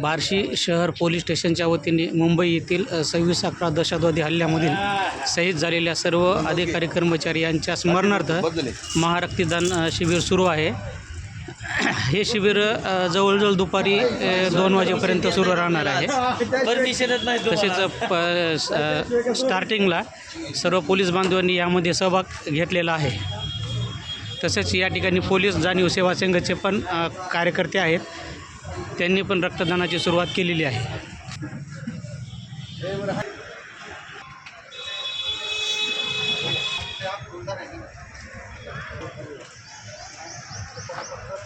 बार्शी शहर पोलीस स्टेशनच्या वतीने मुंबई येथील सव्वीस अकरा दहशतवादी हल्ल्यामधील शहीद झालेल्या सर्व अधिकारी कर्मचारी यांच्या स्मरणार्थ महारक्तदान शिबिर सुरू आहे. हे शिबिर जवळजवळ दुपारी दोन वाजेपर्यंत सुरू राहणार आहे. तसेच स्टार्टिंगला सर्व पोलीस बांधवांनी यामध्ये सहभाग घेतलेला आहे. तसेच या ठिकाणी पोलीस जाणीव सेवा संघाचे पण कार्यकर्ते आहेत. त्यांनी पण रक्तदानाची सुरुवात केलेली आहे.